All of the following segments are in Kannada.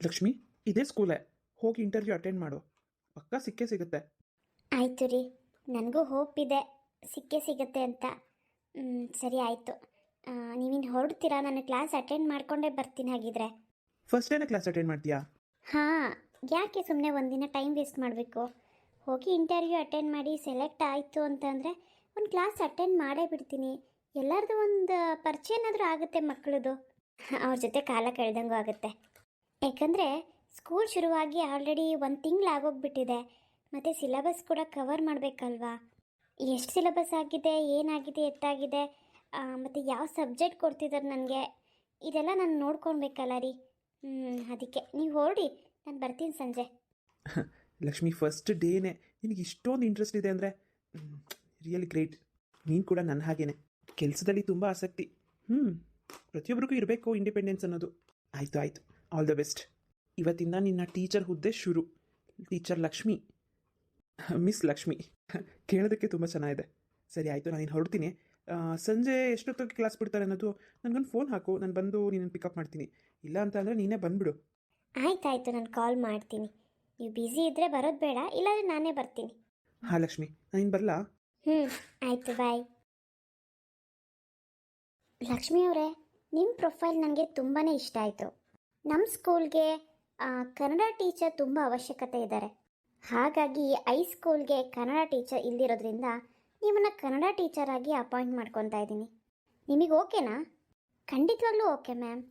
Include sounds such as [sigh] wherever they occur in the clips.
ಲಕ್ಷ್ಮಿ ಇದೇ ಸ್ಕೂಲೇ ಹೋಗಿ ಇಂಟರ್ವ್ಯೂ ಅಟೆಂಡ್ ಮಾಡು. ಪಕ್ಕ ಸಿಕ್ಕೇ ಸಿಗುತ್ತೆ. ಆಯ್ತು ರೀ. ನನಗೂ ಹೋಪ್ ಇದೆ. ಸಿಕ್ಕೇ ಸಿಗುತ್ತೆ ಅಂತ. ಮ್, ಸರಿ ಆಯಿತು. ನೀವಿನ್ನು ಹೊರಡ್ತೀರಾ? ನಾನು ಕ್ಲಾಸ್ ಅಟೆಂಡ್ ಮಾಡಿಕೊಂಡೇ ಬರ್ತೀನಿ ಹಾಗಿದ್ರೆ. ಫಸ್ಟ್ ಡೇನ ಕ್ಲಾಸ್ ಅಟೆಂಡ್ ಮಾಡ್ತೀಯಾ? ಹಾಂ. ಯಾಕೆ ಸುಮ್ಮನೆ ಒಂದಿನ ಟೈಮ್ ವೇಸ್ಟ್ ಮಾಡಬೇಕು? ಹೋಗಿ ಇಂಟರ್ವ್ಯೂ ಅಟೆಂಡ್ ಮಾಡಿ ಸೆಲೆಕ್ಟ್ ಆಯಿತು ಅಂತಂದರೆ ಒಂದು ಕ್ಲಾಸ್ ಅಟೆಂಡ್ ಮಾಡೇ ಬಿಡ್ತೀನಿ. ಎಲ್ಲರದು ಒಂದು ಪರಿಚಯ ಏನಾದರೂ ಆಗುತ್ತೆ ಮಕ್ಕಳದು ಅವ್ರ ಜೊತೆ ಕಾಲ ಕಳೆದಂಗೂ ಆಗುತ್ತೆ. ಯಾಕಂದರೆ ಸ್ಕೂಲ್ ಶುರುವಾಗಿ ಆಲ್ರೆಡಿ ಒಂದು ತಿಂಗಳು ಆಗೋಗ್ಬಿಟ್ಟಿದೆ. ಮತ್ತು ಸಿಲೆಬಸ್ ಕೂಡ ಕವರ್ ಮಾಡಬೇಕಲ್ವಾ? ಎಷ್ಟು ಸಿಲೆಬಸ್ ಆಗಿದೆ, ಏನಾಗಿದೆ ಎತ್ತಾಗಿದೆ ಮತ್ತು ಯಾವ ಸಬ್ಜೆಕ್ಟ್ ಕೊಡ್ತಿದ್ದಾರೆ ನನಗೆ? ಇದೆಲ್ಲ ನಾನು ನೋಡ್ಕೊಳ್ಬೇಕಲ್ಲ ರೀ. ಅದಕ್ಕೆ. ನೀವು ಹೊರಡಿ ನಾನು ಬರ್ತೀನಿ ಸಂಜೆ. [laughs] ಲಕ್ಷ್ಮಿ ಫಸ್ಟ್ ಡೇನೇ ನಿನಗೆ ಇಷ್ಟೊಂದು ಇಂಟ್ರೆಸ್ಟ್ ಇದೆ ಅಂದರೆ ರಿಯಲಿ ಗ್ರೇಟ್ ನೀನು ಕೂಡ ನನ್ನ ಹಾಗೇನೆ. ಕೆಲಸದಲ್ಲಿ ತುಂಬ ಆಸಕ್ತಿ. ಹ್ಞೂ ಪ್ರತಿಯೊಬ್ಬರಿಗೂ ಇರಬೇಕು ಇಂಡಿಪೆಂಡೆನ್ಸ್ ಅನ್ನೋದು. ಆಯಿತು ಆಯಿತು. ಆಲ್ ದ ಬೆಸ್ಟ್ ಇವತ್ತಿಂದ ನಿನ್ನ ಟೀಚರ್ ಹುದ್ದೆ ಶುರು. ಟೀಚರ್ ಲಕ್ಷ್ಮಿ. ಮಿಸ್ ಲಕ್ಷ್ಮಿ. ಕೇಳೋದಕ್ಕೆ ತುಂಬ ಚೆನ್ನಾಗಿದೆ. ಸರಿ ಆಯಿತು ನಾನು ಹೊರಡ್ತೀನಿ. ಸಂಜೆ ಎಷ್ಟೊತ್ತಿಗೆ ಕ್ಲಾಸ್ ಬಿಡ್ತಾರೆ ಅನ್ನೋದು ನನಗೊಂದು ಫೋನ್ ಹಾಕು. ನಾನು ಬಂದು ನಿನ್ನನ್ನು ಪಿಕಪ್ ಮಾಡ್ತೀನಿ. ಇಲ್ಲ ಅಂತ ಅಂದರೆ ನೀನೇ ಬಂದುಬಿಡು. ಆಯ್ತಾಯ್ತು ನಾನು ಕಾಲ್ ಮಾಡ್ತೀನಿ. ನೀವು ಬ್ಯುಸಿ ಇದ್ದರೆ ಬರೋದು ಬೇಡ ಇಲ್ಲಾಂದ್ರೆ ನಾನೇ ಬರ್ತೀನಿ. ಹಾಂ ಲಕ್ಷ್ಮಿ. ನಾನು ಬರಲಾ? ಹ್ಞೂ ಆಯಿತು ಬಾಯ್ ಲಕ್ಷ್ಮಿ ಅವರೇ ನಿಮ್ಮ ಪ್ರೊಫೈಲ್ ನನಗೆ ತುಂಬಾ ಇಷ್ಟ ಆಯಿತು. ನಮ್ಮ ಸ್ಕೂಲ್ಗೆ ಕನ್ನಡ ಟೀಚರ್ ತುಂಬ ಅವಶ್ಯಕತೆ ಇದ್ದಾರೆ ಹಾಗಾಗಿ ಐ ಸ್ಕೂಲ್ಗೆ ಕನ್ನಡ ಟೀಚರ್ ಇಲ್ದಿರೋದ್ರಿಂದ ನಿಮ್ಮನ್ನು ಕನ್ನಡ ಟೀಚರ್ ಆಗಿ ಅಪಾಯಿಂಟ್ ಮಾಡ್ಕೊತಾ ಇದ್ದೀನಿ. ನಿಮಗೆ ಓಕೆನಾ? ಖಂಡಿತವಾಗ್ಲೂ ಓಕೆ, ಮ್ಯಾಮ್.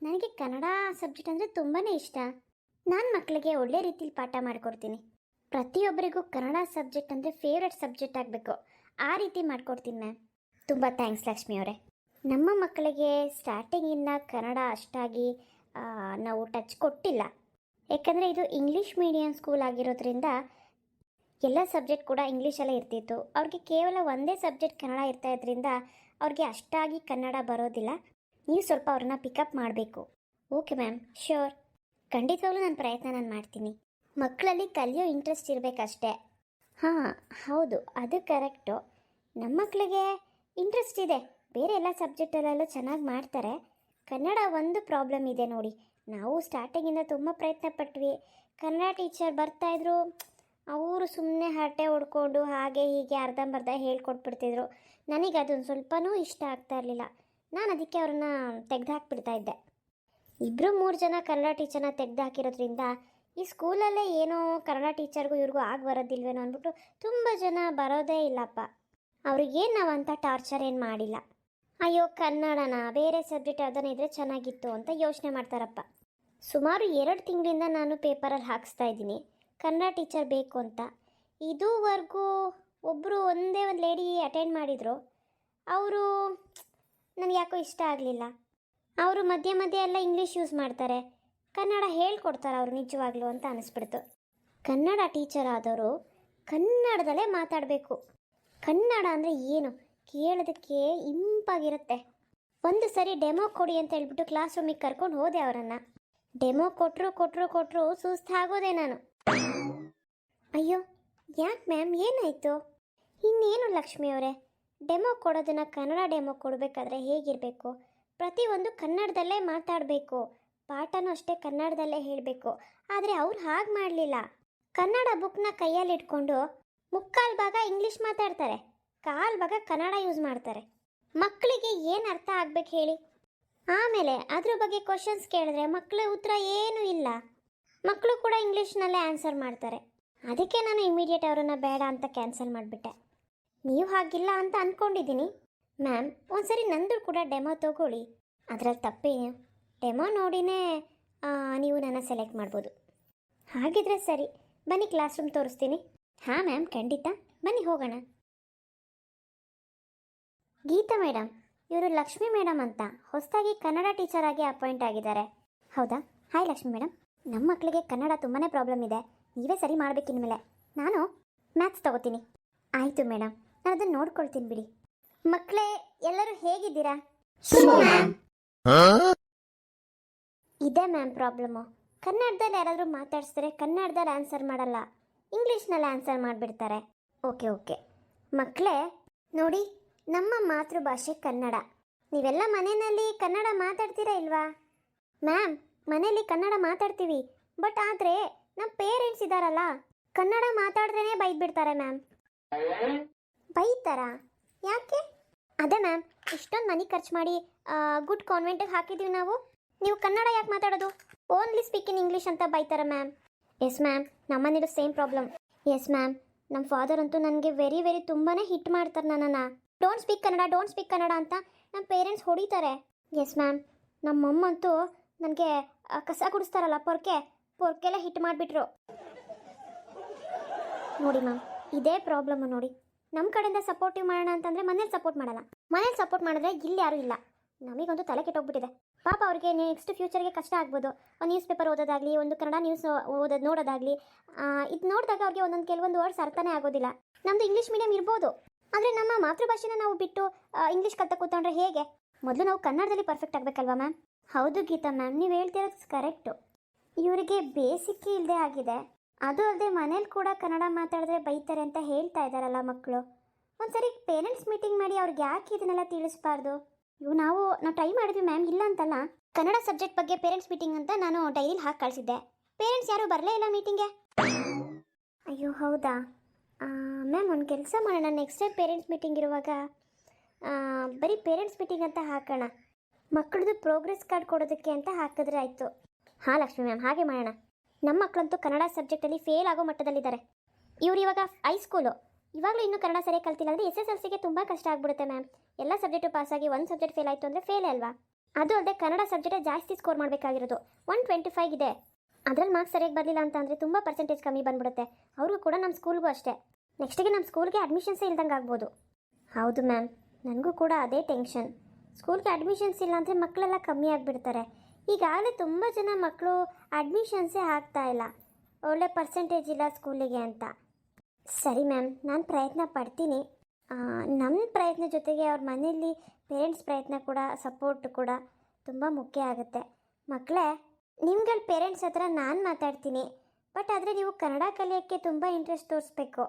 ನನಗೆ ಕನ್ನಡ ಸಬ್ಜೆಕ್ಟ್ ಅಂದರೆ ತುಂಬಾ ಇಷ್ಟ. ನಾನು ಮಕ್ಕಳಿಗೆ ಒಳ್ಳೆ ರೀತಿಲಿ ಪಾಠ ಮಾಡಿಕೊಡ್ತೀನಿ. ಪ್ರತಿಯೊಬ್ಬರಿಗೂ ಕನ್ನಡ ಸಬ್ಜೆಕ್ಟ್ ಅಂದರೆ ಫೇವ್ರೆಟ್ ಸಬ್ಜೆಕ್ಟ್ ಆಗಬೇಕು. ಆ ರೀತಿ ಮಾಡಿಕೊಡ್ತೀನಿ, ಮ್ಯಾಮ್. ತುಂಬ ಥ್ಯಾಂಕ್ಸ್ ಲಕ್ಷ್ಮಿ ಅವರೇ. ನಮ್ಮ ಮಕ್ಕಳಿಗೆ ಸ್ಟಾರ್ಟಿಂಗಿಂದ ಕನ್ನಡ ಅಷ್ಟಾಗಿ ನಾವು ಟಚ್ ಕೊಟ್ಟಿಲ್ಲ. ಯಾಕಂದರೆ ಇದು ಇಂಗ್ಲೀಷ್ ಮೀಡಿಯಂ ಸ್ಕೂಲ್ ಆಗಿರೋದ್ರಿಂದ ಎಲ್ಲ ಸಬ್ಜೆಕ್ಟ್ ಕೂಡ ಇಂಗ್ಲೀಷಲ್ಲೇ ಇರ್ತಿತ್ತು. ಅವ್ರಿಗೆ ಕೇವಲ ಒಂದೇ ಸಬ್ಜೆಕ್ಟ್ ಕನ್ನಡ ಇರ್ತಾ ಇದ್ರಿಂದ ಅವ್ರಿಗೆ ಅಷ್ಟಾಗಿ ಕನ್ನಡ ಬರೋದಿಲ್ಲ. ನೀವು ಸ್ವಲ್ಪ ಅವ್ರನ್ನ ಪಿಕಪ್ ಮಾಡಬೇಕು. ಓಕೆ ಮ್ಯಾಮ್ ಶ್ಯೂರ್ ಖಂಡಿತವಾಗ್ಲೂ ನಾನು ಪ್ರಯತ್ನ ನಾನು ಮಾಡ್ತೀನಿ. ಮಕ್ಕಳಲ್ಲಿ ಕಲಿಯೋ ಇಂಟ್ರೆಸ್ಟ್ ಇರಬೇಕಷ್ಟೇ. ಹಾಂ, ಹೌದು. ಅದು ಕರೆಕ್ಟು ನಮ್ಮ ಮಕ್ಕಳಿಗೆ ಇಂಟ್ರೆಸ್ಟ್ ಇದೆ. ಬೇರೆ ಎಲ್ಲ ಸಬ್ಜೆಕ್ಟಲ್ಲೆಲ್ಲ ಚೆನ್ನಾಗಿ ಮಾಡ್ತಾರೆ. ಕನ್ನಡ ಒಂದು ಪ್ರಾಬ್ಲಮ್ ಇದೆ ನೋಡಿ. ನಾವು ಸ್ಟಾರ್ಟಿಂಗಿಂದ ತುಂಬ ಪ್ರಯತ್ನ ಪಟ್ವಿ ಕನ್ನಡ ಟೀಚರ್ ಬರ್ತಾಯಿದ್ರು ಅವರು ಸುಮ್ಮನೆ ಹರಟೆ ಹೊಡ್ಕೊಂಡು ಹಾಗೆ ಹೀಗೆ ಅರ್ಧಂಬರ್ಧ ಹೇಳ್ಕೊಟ್ಬಿಡ್ತಿದ್ರು. ನನಗೆ ಅದೊಂದು ಸ್ವಲ್ಪನೂ ಇಷ್ಟ ಆಗ್ತಾ ಇರಲಿಲ್ಲ. ನಾನು ಅದಕ್ಕೆ ಅವ್ರನ್ನ ತೆಗೆದುಹಾಕ್ಬಿಡ್ತಾ ಇದ್ದೆ. ಇಬ್ಬರು ಮೂರು ಜನ ಕನ್ನಡ ಟೀಚರ್ನ ತೆಗೆದು ಹಾಕಿರೋದ್ರಿಂದ ಈ ಸ್ಕೂಲಲ್ಲೇ ಏನೋ ಕನ್ನಡ ಟೀಚರ್ಗೂ ಇವ್ರಿಗೂ ಆಗಿ ಬರೋದಿಲ್ವೇನೋ ಅಂದ್ಬಿಟ್ಟು ತುಂಬ ಜನ ಬರೋದೇ ಇಲ್ಲಪ್ಪ. ಅವ್ರಿಗೇನು ನಾವಂತ ಟಾರ್ಚರ್ ಏನು ಮಾಡಿಲ್ಲ. ಅಯ್ಯೋ, ಕನ್ನಡನ ಬೇರೆ ಸಬ್ಜೆಕ್ಟ್ ಅದನ್ನ ಇದ್ರೆ ಚೆನ್ನಾಗಿತ್ತು ಅಂತ ಯೋಚನೆ ಮಾಡ್ತಾರಪ್ಪ. ಸುಮಾರು ಎರಡು ತಿಂಗಳಿಂದ ನಾನು ಪೇಪರಲ್ಲಿ ಹಾಕಿಸ್ತಾ ಇದ್ದೀನಿ. ಕನ್ನಡ ಟೀಚರ್ ಬೇಕು ಅಂತ. ಇದುವರೆಗೂ ಒಬ್ಬರು ಒಂದೇ ಒಂದು ಲೇಡಿ ಅಟೆಂಡ್ ಮಾಡಿದರು. ಅವರು ನನಗೆ ಯಾಕೋ ಇಷ್ಟ ಆಗಲಿಲ್ಲ. ಅವರು ಮಧ್ಯೆ ಮಧ್ಯೆ ಎಲ್ಲ ಇಂಗ್ಲೀಷ್ ಯೂಸ್ ಮಾಡ್ತಾರೆ. ಕನ್ನಡ ಹೇಳ್ಕೊಡ್ತಾರೆ ಅವರು ನಿಜವಾಗ್ಲೂ ಅಂತ ಅನಿಸ್ಬಿಡ್ತು. ಕನ್ನಡ ಟೀಚರ್ ಆದವರು ಕನ್ನಡದಲ್ಲೇ ಮಾತಾಡಬೇಕು. ಕನ್ನಡ ಅಂದರೆ ಏನು? ಕೇಳೋದಕ್ಕೆ ಇಂಪಾಗಿರುತ್ತೆ. ಒಂದು ಸರಿ ಡೆಮೋ ಕೊಡಿ ಅಂತ ಹೇಳ್ಬಿಟ್ಟು ಕ್ಲಾಸ್ ರೂಮಿಗೆ ಕರ್ಕೊಂಡು ಹೋದೆ ಅವರನ್ನು. ಡೆಮೋ ಕೊಟ್ಟರು ಕೊಟ್ಟರು ಕೊಟ್ಟರು ಸುಸ್ತಾಗೋದೆ ನಾನು. ಅಯ್ಯೋ, ಯಾಕೆ ಮ್ಯಾಮ್? ಏನಾಯಿತು? ಇನ್ನೇನು ಲಕ್ಷ್ಮಿ ಅವರೇ? ಡೆಮೋ ಕೊಡೋದನ್ನ ಕನ್ನಡ ಡೆಮೋ ಕೊಡಬೇಕಾದ್ರೆ ಹೇಗಿರಬೇಕು? ಪ್ರತಿಯೊಂದು ಕನ್ನಡದಲ್ಲೇ ಮಾತಾಡಬೇಕು. ಪಾಠನೂ ಅಷ್ಟೇ ಕನ್ನಡದಲ್ಲೇ ಹೇಳಬೇಕು. ಆದರೆ ಅವ್ರು ಹಾಗೆ ಮಾಡಲಿಲ್ಲ. ಕನ್ನಡ ಬುಕ್ನ ಕೈಯಲ್ಲಿ ಇಟ್ಕೊಂಡು ಮುಕ್ಕಾಲು ಭಾಗ ಇಂಗ್ಲೀಷ್ ಮಾತಾಡ್ತಾರೆ. ಕಾಲು ಭಾಗ ಕನ್ನಡ ಯೂಸ್ ಮಾಡ್ತಾರೆ. ಮಕ್ಕಳಿಗೆ ಏನು ಅರ್ಥ ಆಗ್ಬೇಕು ಹೇಳಿ? ಆಮೇಲೆ ಅದ್ರ ಬಗ್ಗೆ ಕ್ವಶನ್ಸ್ ಕೇಳಿದ್ರೆ ಮಕ್ಕಳ ಉತ್ತರ ಏನೂ ಇಲ್ಲ. ಮಕ್ಕಳು ಕೂಡ ಇಂಗ್ಲೀಷ್ನಲ್ಲೇ ಆನ್ಸರ್ ಮಾಡ್ತಾರೆ. ಅದಕ್ಕೆ ನಾನು ಇಮಿಡಿಯೇಟ್ ಅವರನ್ನು ಬೇಡ ಅಂತ ಕ್ಯಾನ್ಸಲ್ ಮಾಡಿಬಿಟ್ಟೆ. ನೀವು ಹಾಗಿಲ್ಲ ಅಂತ ಅಂದ್ಕೊಂಡಿದ್ದೀನಿ ಮ್ಯಾಮ್ ಒಂದ್ಸರಿ ನಂದು ಕೂಡ ಡೆಮೋ ತಗೊಳ್ಳಿ. ಅದರಲ್ಲಿ ತಪ್ಪೇನು. ಡೆಮೋ ನೋಡಿನೇ ನೀವು ನನ್ನ ಸೆಲೆಕ್ಟ್ ಮಾಡ್ಬೋದು. ಹಾಗಿದ್ರೆ ಸರಿ. ಬನ್ನಿ ಕ್ಲಾಸ್ ರೂಮ್ ತೋರಿಸ್ತೀನಿ. ಹಾಂ ಮ್ಯಾಮ್ ಖಂಡಿತ. ಬನ್ನಿ ಹೋಗೋಣ. ಗೀತಾ ಮೇಡಮ್ ಇವರು ಲಕ್ಷ್ಮಿ ಮೇಡಮ್ ಅಂತ. ಹೊಸದಾಗಿ ಕನ್ನಡ ಟೀಚರ್ ಆಗಿ ಅಪಾಯಿಂಟ್ ಆಗಿದ್ದಾರೆ. ಹೌದಾ? ಹಾಯ್ ಲಕ್ಷ್ಮಿ ಮೇಡಮ್ ನಮ್ಮ ಮಕ್ಕಳಿಗೆ ಕನ್ನಡ ತುಂಬಾ ಪ್ರಾಬ್ಲಮ್ ಇದೆ. ನೀವೇ ಸರಿ ಮಾಡಬೇಕು ಇನ್ಮೇಲೆ. ನಾನು ಮ್ಯಾಥ್ಸ್ ತಗೋತೀನಿ. ಆಯಿತು ಮೇಡಮ್ ನಾನು ಅದನ್ನು ನೋಡ್ಕೊಳ್ತೀನಿ ಬಿಡಿ. ಮಕ್ಕಳೇ ಎಲ್ಲರೂ ಹೇಗಿದ್ದೀರಾ? ಇದೆ ಮ್ಯಾಮ್ ಪ್ರಾಬ್ಲಮ್ಮು ಕನ್ನಡದಲ್ಲಿ ಯಾರಾದರೂ ಮಾತಾಡಿಸ್ತಾರೆ ಕನ್ನಡದಲ್ಲಿ ಆನ್ಸರ್ ಮಾಡಲ್ಲ. ಇಂಗ್ಲೀಷ್ನಲ್ಲಿ ಆನ್ಸರ್ ಮಾಡಿಬಿಡ್ತಾರೆ. ಓಕೆ ಓಕೆ ಮಕ್ಕಳೇ ನೋಡಿ ನಮ್ಮ ಮಾತೃಭಾಷೆ ಕನ್ನಡ. ನೀವೆಲ್ಲ ಮನೆಯಲ್ಲಿ ಕನ್ನಡ ಮಾತಾಡ್ತೀರಾ ಇಲ್ವಾ? ಮ್ಯಾಮ್, ಮನೆಯಲ್ಲಿ ಕನ್ನಡ ಮಾತಾಡ್ತೀವಿ. ಬಟ್ ಆದರೆ ನಮ್ಮ ಪೇರೆಂಟ್ಸ್ ಇದ್ದಾರಲ್ಲ ಕನ್ನಡ ಮಾತಾಡ್ರೇ ಬೈದ್ಬಿಡ್ತಾರೆ ಮ್ಯಾಮ್. ಬೈತಾರಾ? ಯಾಕೆ? ಅದೇ ಮ್ಯಾಮ್, ಇಷ್ಟೊಂದು ಮನಿ ಖರ್ಚು ಮಾಡಿ ಗುಡ್ ಕಾನ್ವೆಂಟಿಗೆ ಹಾಕಿದ್ದೀವಿ ನಾವು. ನೀವು ಕನ್ನಡ ಯಾಕೆ ಮಾತಾಡೋದು? ಓನ್ಲಿ ಸ್ಪೀಕ್ ಇನ್ ಇಂಗ್ಲೀಷ್ ಅಂತ ಬೈತಾರೆ ಮ್ಯಾಮ್. ಎಸ್ ಮ್ಯಾಮ್ ನಮ್ಮನೇಲೂ ಸೇಮ್ ಪ್ರಾಬ್ಲಮ್. ಎಸ್ ಮ್ಯಾಮ್ ನಮ್ಮ ಫಾದರ್ ಅಂತೂ ನನಗೆ ವೆರಿ ವೆರಿ ತುಂಬಾ ಹಿಟ್ ಮಾಡ್ತಾರೆ ನನ್ನನ್ನು. Don't speak Kannada don't speak Kannada ಅಂತ ನಮ್ಮ ಪೇರೆಂಟ್ಸ್ ಹೊಡಿತಾರೆ. ಎಸ್ ಮ್ಯಾಮ್ ನಮ್ಮ ಅಮ್ಮಂತೂ ಅಂತೂ ನನಗೆ ಕಸ ಕುಡಿಸ್ತಾರಲ್ಲ ಪೊರ್ಕೆ, ಪೊರ್ಕೆಲ್ಲ ಹಿಟ್ ಮಾಡಿಬಿಟ್ರು. ನೋಡಿ ಮ್ಯಾಮ್ ಇದೇ ಪ್ರಾಬ್ಲಮ್ ನೋಡಿ. ನಮ್ಮ ಕಡೆಯಿಂದ ಸಪೋರ್ಟಿವ್ ಮಾಡೋಣ ಅಂತಂದರೆ ಮನೇಲಿ ಸಪೋರ್ಟ್ ಮಾಡಲ್ಲ. ಮನೇಲಿ ಸಪೋರ್ಟ್ ಮಾಡಿದ್ರೆ ಇಲ್ಲಿ ಯಾರೂ ಇಲ್ಲ. ನಮಗೊಂದು ತಲೆ ಕೆಟ್ಟೋಗ್ಬಿಟ್ಟಿದೆ. ಪಾಪ ಅವ್ರಿಗೆ ನೆಕ್ಸ್ಟ್ ಫ್ಯೂಚರ್ಗೆ ಕಷ್ಟ ಆಗ್ಬೋದು. ಒಂದು ನ್ಯೂಸ್ ಪೇಪರ್ ಓದೋದಾಗಲಿ, ಒಂದು ಕನ್ನಡ ನ್ಯೂಸ್ ಓದೋದು ನೋಡೋದಾಗಲಿ ಇದು ನೋಡಿದಾಗ ಅವ್ರಿಗೆ ಒಂದೊಂದು ಕೆಲವೊಂದು ವರ್ಡ್ಸ್ ಅರ್ಥನೇ ಆಗೋದಿಲ್ಲ. ನಮ್ಮದು ಇಂಗ್ಲೀಷ್ ಮೀಡಿಯಂ ಇರ್ಬೋದು. ಆದರೆ ನಮ್ಮ ಮಾತೃಭಾಷೆನ ನಾವು ಬಿಟ್ಟು ಇಂಗ್ಲೀಷ್ ಕಲ್ತ ಕೂತ್ಕೊಂಡ್ರೆ ಹೇಗೆ? ಮೊದಲು ನಾವು ಕನ್ನಡದಲ್ಲಿ ಪರ್ಫೆಕ್ಟ್ ಆಗಬೇಕಲ್ವಾ ಮ್ಯಾಮ್ ಹೌದು ಗೀತಾ ಮ್ಯಾಮ್ ನೀವು ಹೇಳ್ತಿರೋದು ಕರೆಕ್ಟು ಇವರಿಗೆ ಬೇಸಿಕ್ ಇಲ್ಲದೆ ಆಗಿದೆ. ಅದು ಅಲ್ಲದೆ ಮನೇಲಿ ಕೂಡ ಕನ್ನಡ ಮಾತಾಡಿದ್ರೆ ಬೈತಾರೆ ಅಂತ ಹೇಳ್ತಾ ಇದ್ದಾರಲ್ಲ ಮಕ್ಕಳು ಒಂದ್ಸರಿ ಪೇರೆಂಟ್ಸ್ ಮೀಟಿಂಗ್ ಮಾಡಿ ಅವ್ರಿಗೆ ಯಾಕೆ ಇದನ್ನೆಲ್ಲ ತಿಳಿಸ್ಬಾರ್ದು? ಇವು ನಾವು ನಾವು ಟ್ರೈ ಮಾಡಿದ್ವಿ ಮ್ಯಾಮ್ ಇಲ್ಲ ಅಂತಲ್ಲ. ಕನ್ನಡ ಸಬ್ಜೆಕ್ಟ್ ಬಗ್ಗೆ ಪೇರೆಂಟ್ಸ್ ಮೀಟಿಂಗ್ ಅಂತ ನಾನು ಡೈರಿಲಿ ಹಾಕಿ ಕಳಿಸಿದ್ದೆ. ಪೇರೆಂಟ್ಸ್ ಯಾರೂ ಬರಲೇ ಇಲ್ಲ ಮೀಟಿಂಗ್ಗೆ ಅಯ್ಯೋ ಹೌದಾ? ಮ್ಯಾಮ್ ಒಂದು ಕೆಲಸ ಮಾಡೋಣ. ನೆಕ್ಸ್ಟ್ ಟೈಮ್ ಪೇರೆಂಟ್ಸ್ ಮೀಟಿಂಗ್ ಇರುವಾಗ ಬರೀ ಪೇರೆಂಟ್ಸ್ ಮೀಟಿಂಗ್ ಅಂತ ಹಾಕೋಣ. ಮಕ್ಕಳದು ಪ್ರೋಗ್ರೆಸ್ ಕಾರ್ಡ್ ಕೊಡೋದಕ್ಕೆ ಅಂತ ಹಾಕಿದ್ರೆ ಆಯಿತು. ಹಾಂ, ಲಕ್ಷ್ಮಿ ಮ್ಯಾಮ್ ಹಾಗೆ ಮಾಡೋಣ. ನಮ್ಮ ಮಕ್ಕಳಂತೂ ಕನ್ನಡ ಸಬ್ಜೆಕ್ಟಲ್ಲಿ ಫೇಲ್ ಆಗೋ ಮಟ್ಟದಲ್ಲಿದ್ದಾರೆ. ಇವ್ರು ಇವಾಗ ಹೈಸ್ಕೂಲು ಇವಾಗಲೂ ಇನ್ನೂ ಕನ್ನಡ ಸರಿಯಾಗಿ ಕಲ್ತಿಲ್ಲ ಅಂದರೆ ಎಸ್ ಎಸ್ ಎಲ್ ಸಿಗೆ ತುಂಬ ಕಷ್ಟ ಆಗ್ಬಿಡುತ್ತೆ ಮ್ಯಾಮ್ ಎಲ್ಲ ಸಬ್ಜೆಕ್ಟು ಪಾಸಾಗಿ ಒಂದು ಸಬ್ಜೆಕ್ಟ್ ಫೇಲ್ ಆಯಿತು ಅಂದರೆ ಫೇಲ್ ಅಲ್ವಾ? ಅದು ಅಲ್ಲದೆ ಕನ್ನಡ ಸಬ್ಜೆಕ್ಟೇ ಜಾಸ್ತಿ ಸ್ಕೋರ್ ಮಾಡಬೇಕಾಗಿರೋದು. ಒನ್ ಟ್ವೆಂಟಿ ಫೈವ್ ಇದೆ. ಅದ್ರಲ್ಲಿ ಮಾರ್ಕ್ಸ್ ಸರಿಯಾಗಿ ಬರಲಿಲ್ಲ ಅಂತ ಅಂದರೆ ತುಂಬ ಪರ್ಸೆಂಟೇಜ್ ಕಮ್ಮಿ ಬಂದ್ಬಿಡುತ್ತೆ. ಅವ್ರಿಗೂ ಕೂಡ ನಮ್ಮ ಸ್ಕೂಲ್ಗೂ ಅಷ್ಟೇ. ನೆಕ್ಸ್ಟಿಗೆ ನಮ್ಮ ಸ್ಕೂಲ್ಗೆ ಅಡ್ಮಿಷನ್ಸೇ ಇಲ್ದಂಗೆ ಆಗ್ಬೋದು. ಹೌದು ಮ್ಯಾಮ್ ನನಗೂ ಕೂಡ ಅದೇ ಟೆನ್ಷನ್ ಸ್ಕೂಲ್ಗೆ ಅಡ್ಮಿಷನ್ಸ್ ಇಲ್ಲ ಅಂದರೆ ಮಕ್ಕಳೆಲ್ಲ ಕಮ್ಮಿ ಆಗಿಬಿಡ್ತಾರೆ. ಈಗಾಗಲೇ ತುಂಬ ಜನ ಮಕ್ಕಳು ಅಡ್ಮಿಷನ್ಸೇ ಆಗ್ತಾ ಇಲ್ಲ. ಒಳ್ಳೆ ಪರ್ಸೆಂಟೇಜ್ ಇಲ್ಲ ಸ್ಕೂಲಿಗೆ ಅಂತ. ಸರಿ ಮ್ಯಾಮ್ ನಾನು ಪ್ರಯತ್ನ ಪಡ್ತೀನಿ. ನಮ್ಮ ಪ್ರಯತ್ನ ಜೊತೆಗೆ ಅವ್ರ ಮನೆಯಲ್ಲಿ ಪೇರೆಂಟ್ಸ್ ಪ್ರಯತ್ನ ಕೂಡ ಸಪೋರ್ಟ್ ಕೂಡ ತುಂಬ ಮುಖ್ಯ ಆಗುತ್ತೆ. ಮಕ್ಕಳೇ ನಿಮ್ಗಳ ಪೇರೆಂಟ್ಸ್ ಹತ್ರ ನಾನು ಮಾತಾಡ್ತೀನಿ ಬಟ್ ಆದರೆ ನೀವು ಕನ್ನಡ ಕಲಿಯೋಕ್ಕೆ ತುಂಬ ಇಂಟ್ರೆಸ್ಟ್ ತೋರಿಸ್ಬೇಕು.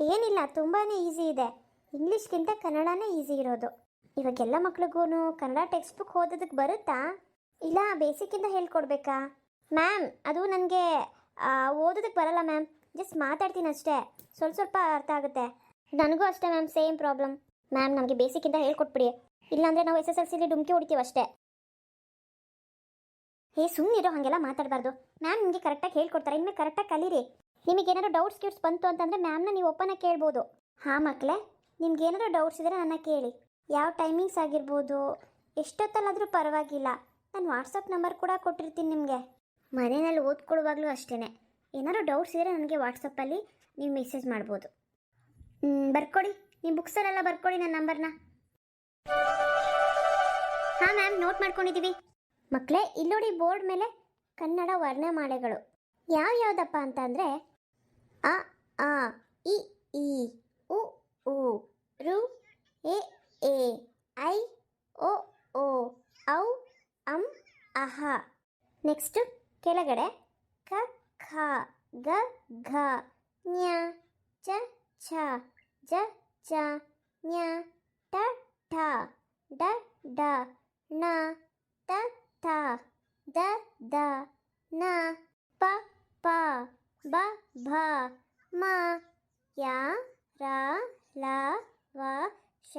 ಏನಿಲ್ಲ ತುಂಬಾ ಈಸಿ ಇದೆ. ಇಂಗ್ಲೀಷ್ಗಿಂತ ಕನ್ನಡನೇ ಈಸಿ ಇರೋದು. ಇವಾಗೆಲ್ಲ ಮಕ್ಳಿಗೂ ಕನ್ನಡ ಟೆಕ್ಸ್ಟ್ ಬುಕ್ ಓದೋದಕ್ಕೆ ಬರುತ್ತಾ? ಇಲ್ಲ ಬೇಸಿಕ್ಕಿಂದ ಹೇಳ್ಕೊಡ್ಬೇಕಾ? ಮ್ಯಾಮ್ ಅದು ನನಗೆ ಓದೋದಕ್ಕೆ ಬರಲ್ಲ ಮ್ಯಾಮ್ ಜಸ್ಟ್ ಮಾತಾಡ್ತೀನಿ ಅಷ್ಟೇ. ಸ್ವಲ್ಪ ಸ್ವಲ್ಪ ಅರ್ಥ ಆಗುತ್ತೆ. ನನಗೂ ಅಷ್ಟೇ ಮ್ಯಾಮ್ ಸೇಮ್ ಪ್ರಾಬ್ಲಮ್ ಮ್ಯಾಮ್ ನಮಗೆ ಬೇಸಿಕ್ಕಿಂದ ಹೇಳ್ಕೊಟ್ಬಿಡಿ. ಇಲ್ಲಾಂದರೆ ನಾವು ಎಸ್ ಎಸ್ ಎಲ್ ಸಿಲಿ ಡುಮ್ಕಿ ಹೊಡಿತೀವಿ ಅಷ್ಟೇ. ಏ ಸುಮ್ಮನಿರೋ ಹಾಗೆಲ್ಲ ಮಾತಾಡಬಾರ್ದು. ಮ್ಯಾಮ್ ನಿಮಗೆ ಕರೆಕ್ಟಾಗಿ ಹೇಳ್ಕೊಡ್ತಾರೆ. ಇನ್ಮೇಲೆ ಕರೆಕ್ಟಾಗಿ ಕಲೀರಿ. ನಿಮಗೆ ಏನಾದರೂ ಡೌಟ್ಸ್ ಕ್ಯೂಟ್ಸ್ ಬಂತು ಅಂತಂದರೆ ಮ್ಯಾಮ್ನ ನೀವು ಒಪ್ಪನ ಕೇಳ್ಬೋದು. ಹಾಂ ಮಕ್ಕಳೇ ನಿಮ್ಗೆ ಏನಾದರೂ ಡೌಟ್ಸ್ ಇದ್ದರೆ ನನ್ನ ಕೇಳಿ. ಯಾವ ಟೈಮಿಂಗ್ಸ್ ಆಗಿರ್ಬೋದು, ಎಷ್ಟೊತ್ತಲ್ಲಾದರೂ ಪರವಾಗಿಲ್ಲ. ನಾನು ವಾಟ್ಸಪ್ ನಂಬರ್ ಕೂಡ ಕೊಟ್ಟಿರ್ತೀನಿ ನಿಮಗೆ. ಮನೆಯಲ್ಲಿ ಓದ್ಕೊಳ್ಳುವಾಗಲೂ ಅಷ್ಟೇ ಏನಾದರೂ ಡೌಟ್ಸ್ ಇದ್ದರೆ ನನಗೆ ವಾಟ್ಸಪ್ಪಲ್ಲಿ ನೀವು ಮೆಸೇಜ್ ಮಾಡ್ಬೋದು. ಬರ್ಕೊಡಿ. ನಿಮ್ಮ ಬುಕ್ಸಲ್ಲೆಲ್ಲ ಬರ್ಕೊಡಿ ನನ್ನ ನಂಬರ್ನ ಹಾಂ ಮ್ಯಾಮ್ ನೋಟ್ ಮಾಡ್ಕೊಂಡಿದ್ದೀವಿ ಮಕ್ಕಳೇ ಇಲ್ಲಿ ಬೋರ್ಡ್ ಮೇಲೆ ಕನ್ನಡ ವರ್ಣಮಾಲೆಗಳು ಯಾವ ಯಾವ್ದಪ್ಪ ಅಂತ ಅಂದರೆ ಅ, ಆ, ಇ, ಈ, ಉ ಉ, ರು, ಎ ಎ, ಐ, ಓ ಓ, ಔ, ಅಂ, ಅಹ. ನೆಕ್ಸ್ಟ್ ಕೆಳಗಡೆ, ಕ, ಖ, ಗ, ಘ, ನ್ಯ, ಚ, ಛ, ಜ, ಚ, ನ್ಯ, ಟ, ಠ, ಡ ಡ, ಣ, ತ ಥ ದ ದ, ನ, ಪ ಪ, ಬ, ಭ, ಮ, ಯ, ರ, ಲ, ವ, ಶ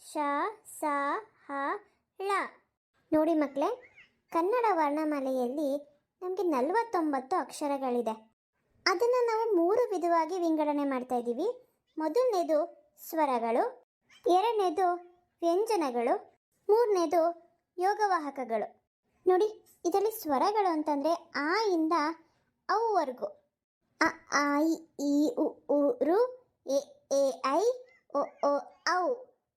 ಶ, ಸ, ಹ, ಳ. ನೋಡಿ ಮಕ್ಕಳೇ ಕನ್ನಡ ವರ್ಣಮಾಲೆಯಲ್ಲಿ ನಮಗೆ ನಲವತ್ತೊಂಬತ್ತು ಅಕ್ಷರಗಳಿದೆ. ಅದನ್ನು ನಾವು ಮೂರು ವಿಧವಾಗಿ ವಿಂಗಡಣೆ ಮಾಡ್ತಾ ಇದ್ದೀವಿ. ಮೊದಲನೇದು ಸ್ವರಗಳು, ಎರಡನೇದು ವ್ಯಂಜನಗಳು, ಮೂರನೇದು ಯೋಗವಾಹಕಗಳು. ನೋಡಿ, ಇದರಲ್ಲಿ ಸ್ವರಗಳು ಅಂತಂದರೆ ಆ ಇಂದ ಅವ್ವರೆಗೂ ಅ, ಆ, ಇ ಉ ರು, ಎ ಎ, ಐ, ಒ ಒ, ಔ.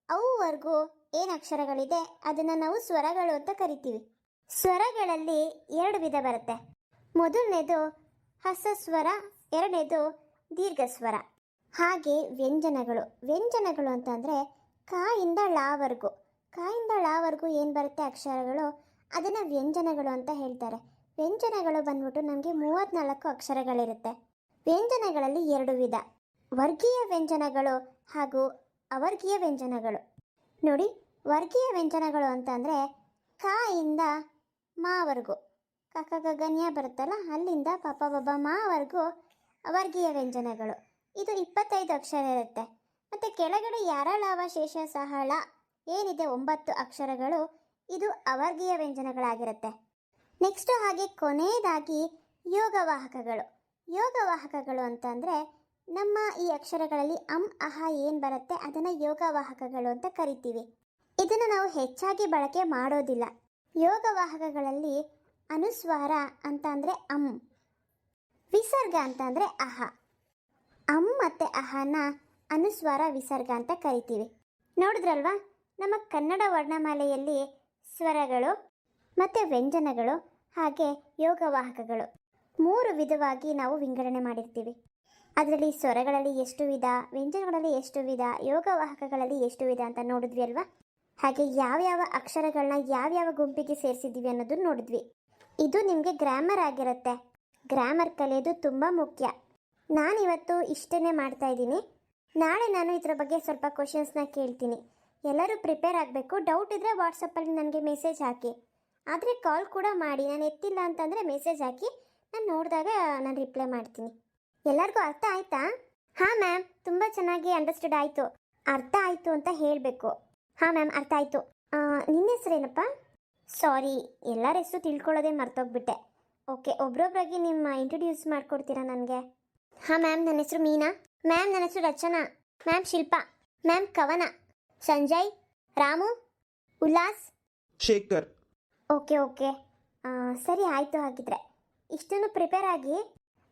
ಅವ್ವರೆಗೂ ಏನು ಅಕ್ಷರಗಳಿದೆ? ಅದನ್ನು ನಾವು ಸ್ವರಗಳು ಅಂತ ಕರಿತೀವಿ. ಸ್ವರಗಳಲ್ಲಿ ಎರಡು ವಿಧ ಬರುತ್ತೆ. ಮೊದಲನೇದು ಹಸಸ್ವರ ಎರಡನೇದು ದೀರ್ಘಸ್ವರ ಹಾಗೆ ವ್ಯಂಜನಗಳು. ವ್ಯಂಜನಗಳು ಅಂತಂದರೆ ಕಾಯಿಂದ ಳಾವರೆಗೂ ಕಾಯಿಂದ ಳಾವರೆಗೂ ಏನು ಬರುತ್ತೆ ಅಕ್ಷರಗಳು? ಅದನ್ನು ವ್ಯಂಜನಗಳು ಅಂತ ಹೇಳ್ತಾರೆ. ವ್ಯಂಜನಗಳು ಬಂದ್ಬಿಟ್ಟು ನಮಗೆ ಮೂವತ್ತ್ನಾಲ್ಕು ಅಕ್ಷರಗಳಿರುತ್ತೆ. ವ್ಯಂಜನಗಳಲ್ಲಿ ಎರಡು ವಿಧ. ವರ್ಗೀಯ ವ್ಯಂಜನಗಳು ಹಾಗೂ ಅವರ್ಗೀಯ ವ್ಯಂಜನಗಳು. ನೋಡಿ, ವರ್ಗೀಯ ವ್ಯಂಜನಗಳು ಅಂತಂದರೆ ಕ ಇಂದ ಮಾವರೆಗೂ ಕಕ ಗಗನ್ಯ ಬರುತ್ತಲ್ಲ, ಅಲ್ಲಿಂದ ಪಪ ಬಬ ಮಾವರೆಗೂ ವರ್ಗೀಯ ವ್ಯಂಜನಗಳು. ಇದು ಇಪ್ಪತ್ತೈದು ಅಕ್ಷರ ಇರುತ್ತೆ. ಮತ್ತು ಕೆಳಗಡೆ ಯಾರಳಾವ ಶೇಷ, ಸಹಳ ಏನಿದೆ ಒಂಬತ್ತು ಅಕ್ಷರಗಳು ಇದು ಅವರ್ಗೀಯ ವ್ಯಂಜನಗಳಾಗಿರುತ್ತೆ. ನೆಕ್ಸ್ಟು ಹಾಗೆ ಕೊನೆಯದಾಗಿ ಯೋಗವಾಹಕಗಳು. ಯೋಗವಾಹಕಗಳು ಅಂತಂದರೆ ನಮ್ಮ ಈ ಅಕ್ಷರಗಳಲ್ಲಿ ಅಂ, ಅಹ, ಏನು ಬರುತ್ತೆ ಅದನ್ನು ಯೋಗವಾಹಕಗಳು ಅಂತ ಕರಿತೀವಿ. ಇದನ್ನು ನಾವು ಹೆಚ್ಚಾಗಿ ಬಳಕೆ ಮಾಡೋದಿಲ್ಲ. ಯೋಗವಾಹಕಗಳಲ್ಲಿ ಅನುಸ್ವಾರ ಅಂತ ಅಂದರೆ ಅಂ. ವಿಸರ್ಗ ಅಂತ ಅಂದರೆ ಅಹ. ಅಂ ಮತ್ತು ಅಹನ ಅನುಸ್ವಾರ, ವಿಸರ್ಗ ಅಂತ ಕರಿತೀವಿ. ನೋಡಿದ್ರಲ್ವಾ? ನಮ್ಮ ಕನ್ನಡ ವರ್ಣಮಾಲೆಯಲ್ಲಿ ಸ್ವರಗಳು ಮತ್ತು ವ್ಯಂಜನಗಳು ಹಾಗೆ ಯೋಗವಾಹಕಗಳು. ಮೂರು ವಿಧವಾಗಿ ನಾವು ವಿಂಗಡಣೆ ಮಾಡಿರ್ತೀವಿ. ಅದರಲ್ಲಿ ಸ್ವರಗಳಲ್ಲಿ ಎಷ್ಟು ವಿಧ, ವ್ಯಂಜನಗಳಲ್ಲಿ ಎಷ್ಟು ವಿಧ, ಯೋಗವಾಹಕಗಳಲ್ಲಿ ಎಷ್ಟು ವಿಧ ಅಂತ ನೋಡಿದ್ವಿ ಅಲ್ವಾ? ಹಾಗೆ ಯಾವ್ಯಾವ ಅಕ್ಷರಗಳನ್ನ ಯಾವ್ಯಾವ ಗುಂಪಿಗೆ ಸೇರಿಸಿದ್ದೀವಿ ಅನ್ನೋದನ್ನು ನೋಡಿದ್ವಿ. ಇದು ನಿಮಗೆ ಗ್ರಾಮರ್ ಆಗಿರುತ್ತೆ. ಗ್ರಾಮರ್ ಕಲಿಯೋದು ತುಂಬ ಮುಖ್ಯ. ನಾನಿವತ್ತು ಇಷ್ಟನ್ನೇ ಮಾಡ್ತಾ ಇದ್ದೀನಿ. ನಾಳೆ ನಾನು ಇದರ ಬಗ್ಗೆ ಸ್ವಲ್ಪ ಕ್ವಶನ್ಸ್ನ ಕೇಳ್ತೀನಿ. ಎಲ್ಲರೂ ಪ್ರಿಪೇರ್ ಆಗಬೇಕು. ಡೌಟ್ ಇದ್ದರೆ ವಾಟ್ಸಪ್ಪಲ್ಲಿ ನನಗೆ ಮೆಸೇಜ್ ಹಾಕಿ. ಆದರೆ ಕಾಲ್ ಕೂಡ ಮಾಡಿ. ನಾನು ಎತ್ತಿಲ್ಲ ಅಂತಂದರೆ ಮೆಸೇಜ್ ಹಾಕಿ. ನಾನು ನೋಡಿದಾಗ ನಾನು ರಿಪ್ಲೈ ಮಾಡ್ತೀನಿ. ಎಲ್ಲರಿಗೂ ಅರ್ಥ ಆಯ್ತಾ? ಹಾಂ ಮ್ಯಾಮ್ ತುಂಬ ಚೆನ್ನಾಗಿ ಅಂಡರ್ಸ್ಟ್ಯಾಂಡ್ ಆಯಿತು. ಅರ್ಥ ಆಯಿತು ಅಂತ ಹೇಳಬೇಕು. ಹಾಂ ಮ್ಯಾಮ್ ಅರ್ಥ ಆಯಿತು. ನಿನ್ನ ಹೆಸರೇನಪ್ಪ? ಸಾರಿ ಎಲ್ಲರ ಹೆಸರು ತಿಳ್ಕೊಳ್ಳೋದೇ ಮರ್ತೋಗ್ಬಿಟ್ಟೆ. ಓಕೆ ಒಬ್ರೊಬ್ರಾಗಿ ನಿಮ್ಮ ಇಂಟ್ರೊಡ್ಯೂಸ್ ಮಾಡಿಕೊಡ್ತೀರಾ ನನಗೆ? ಹಾಂ ಮ್ಯಾಮ್ ನನ್ನ ಹೆಸರು ಮೀನಾ. ಮ್ಯಾಮ್ ನನ್ನ ಹೆಸರು ರಚನಾ. Ma'am Shilpa. Ma'am Kavana. Sanjay Ramu Ullas. Shekhar. Okay okay. ಸರಿ ಆಯಿತು ಹಾಗಿದ್ರೆ. ಇಷ್ಟನ್ನು ಪ್ರಿಪೇರ್ ಆಗಿ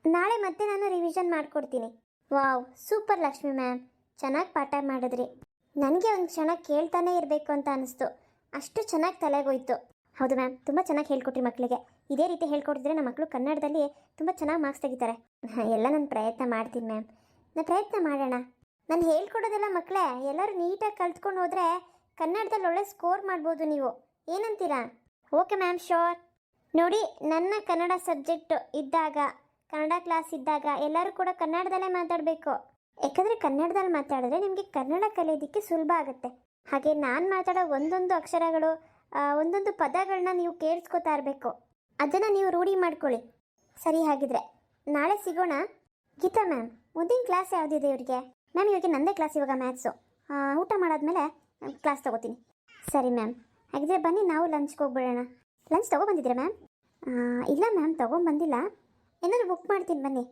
ನಾಳೆ ಮತ್ತೆ ನಾನು ರಿವಿಷನ್ ಮಾಡಿಕೊಡ್ತೀನಿ. ವಾವ್ ಸೂಪರ್ ಲಕ್ಷ್ಮಿ ಮ್ಯಾಮ್ ಚೆನ್ನಾಗಿ ಪಾಠ ಮಾಡಿದ್ರಿ. ನನಗೆ ಒಂದು ಕ್ಷಣ ಕೇಳ್ತಾನೆ ಇರಬೇಕು ಅಂತ ಅನಿಸ್ತು. ಅಷ್ಟು ಚೆನ್ನಾಗಿ ತಲೆಗೋಯ್ತು. ಹೌದು ಮ್ಯಾಮ್ ತುಂಬ ಚೆನ್ನಾಗಿ ಹೇಳ್ಕೊಟ್ರಿ ಮಕ್ಕಳಿಗೆ ಇದೇ ರೀತಿ ಹೇಳ್ಕೊಟ್ಟಿದ್ರೆ ನಮ್ಮ ಮಕ್ಕಳು ಕನ್ನಡದಲ್ಲಿ ತುಂಬ ಚೆನ್ನಾಗಿ ಮಾರ್ಕ್ಸ್ ತೆಗಿತಾರೆ. [laughs] ಎಲ್ಲ ನಾನು ಪ್ರಯತ್ನ ಮಾಡ್ತೀನಿ ಮ್ಯಾಮ್ ನಾನು ಪ್ರಯತ್ನ ಮಾಡೋಣ. ನಾನು ಹೇಳ್ಕೊಡೋದೆಲ್ಲ ಮಕ್ಕಳೇ, ಎಲ್ಲರೂ ನೀಟಾಗಿ ಕಲ್ತ್ಕೊಂಡು ಹೋದರೆ ಕನ್ನಡದಲ್ಲಿ ಒಳ್ಳೆ ಸ್ಕೋರ್ ಮಾಡ್ಬೋದು ನೀವು. ಏನಂತೀರಾ? ಓಕೆ ಮ್ಯಾಮ್ ಶೋರ್ ನೋಡಿ, ನನ್ನ ಕನ್ನಡ ಸಬ್ಜೆಕ್ಟ್ ಇದ್ದಾಗ, ಕನ್ನಡ ಕ್ಲಾಸ್ ಇದ್ದಾಗ ಎಲ್ಲರೂ ಕೂಡ ಕನ್ನಡದಲ್ಲೇ ಮಾತಾಡಬೇಕು. ಯಾಕಂದರೆ ಕನ್ನಡದಲ್ಲಿ ಮಾತಾಡಿದ್ರೆ ನಿಮಗೆ ಕನ್ನಡ ಕಲಿಯೋದಕ್ಕೆ ಸುಲಭ ಆಗುತ್ತೆ. ಹಾಗೆ ನಾನು ಮಾತಾಡೋ ಒಂದೊಂದು ಅಕ್ಷರಗಳು ಒಂದೊಂದು ಪದಗಳನ್ನ ನೀವು ಕೇಳಿಸ್ಕೊತಾ ಇರಬೇಕು. ಅದನ್ನು ನೀವು ರೂಢಿ ಮಾಡ್ಕೊಳ್ಳಿ. ಸರಿ ಹಾಗಿದ್ರೆ, ನಾಳೆ ಸಿಗೋಣ? ಗೀತಾ ಮ್ಯಾಮ್, ಮುಂದಿನ ಕ್ಲಾಸ್ ಯಾವುದಿದೆ ಇವರಿಗೆ? ಮ್ಯಾಮ್ ಇವಾಗ ನಂದೇ ಕ್ಲಾಸ್ ಇವಾಗ ಮ್ಯಾಥ್ಸು ಊಟ ಮಾಡಾದ್ಮೇಲೆ ಕ್ಲಾಸ್ ತಗೋತೀನಿ. ಸರಿ ಮ್ಯಾಮ್ ಹಾಗಿದ್ರೆ ಬನ್ನಿ, ನಾವು ಲಂಚ್ಗೆ ಹೋಗ್ಬಿಡೋಣ. ಲಂಚ್ ತೊಗೊಬಂದಿದ್ದೀರಾ ಮ್ಯಾಮ್ ಇಲ್ಲ ಮ್ಯಾಮ್ ತೊಗೊಂಬಂದಿಲ್ಲ. ಏನಾದ್ರು ಬುಕ್ ಮಾಡ್ತೀನಿ ಬನ್ನಿ.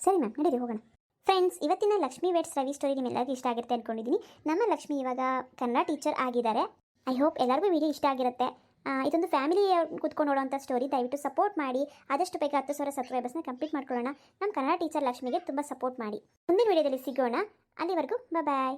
ಸರಿ ಮ್ಯಾಮ್ ನಡೀರಿ, ಹೋಗೋಣ. ಫ್ರೆಂಡ್ಸ್ ಇವತ್ತಿನ ಲಕ್ಷ್ಮಿ ವೇಟ್ಸ್ ರವಿ ಸ್ಟೋರಿ ನಿಮ್ಮೆಲ್ಲರಿಗೂ ಇಷ್ಟ ಆಗಿರುತ್ತೆ ಅಂದ್ಕೊಂಡಿದ್ದೀನಿ ನಮ್ಮ ಲಕ್ಷ್ಮಿ ಇವಾಗ ಕನ್ನಡ ಟೀಚರ್ ಆಗಿದ್ದಾರೆ. ಐ ಹೋಪ್ ಎಲ್ಲರಿಗೂ ವಿಡಿಯೋ ಇಷ್ಟ ಆಗಿರುತ್ತೆ. ಇದೊಂದು ಫ್ಯಾಮಿಲಿ ಕೂತ್ಕೊಂಡು ನೋಡೋವಂಥ ಸ್ಟೋರಿ ದಯವಿಟ್ಟು ಸಪೋರ್ಟ್ ಮಾಡಿ. ಆದಷ್ಟು ಬೇಗ ಹತ್ತು ಸಾವಿರ ಸಬ್ಸ್ಕ್ರೈಬರ್ಸ್ನ ಕಂಪ್ಲೀಟ್ ಮಾಡ್ಕೊಳ್ಳೋಣ. ನಮ್ಮ ಕನ್ನಡ ಟೀಚರ್ ಲಕ್ಷ್ಮಿಗೆ ತುಂಬ ಸಪೋರ್ಟ್ ಮಾಡಿ. ಮುಂದಿನ ವಿಡಿಯೋದಲ್ಲಿ ಸಿಗೋಣ. ಅಲ್ಲಿವರೆಗೂ ಬಾಯ್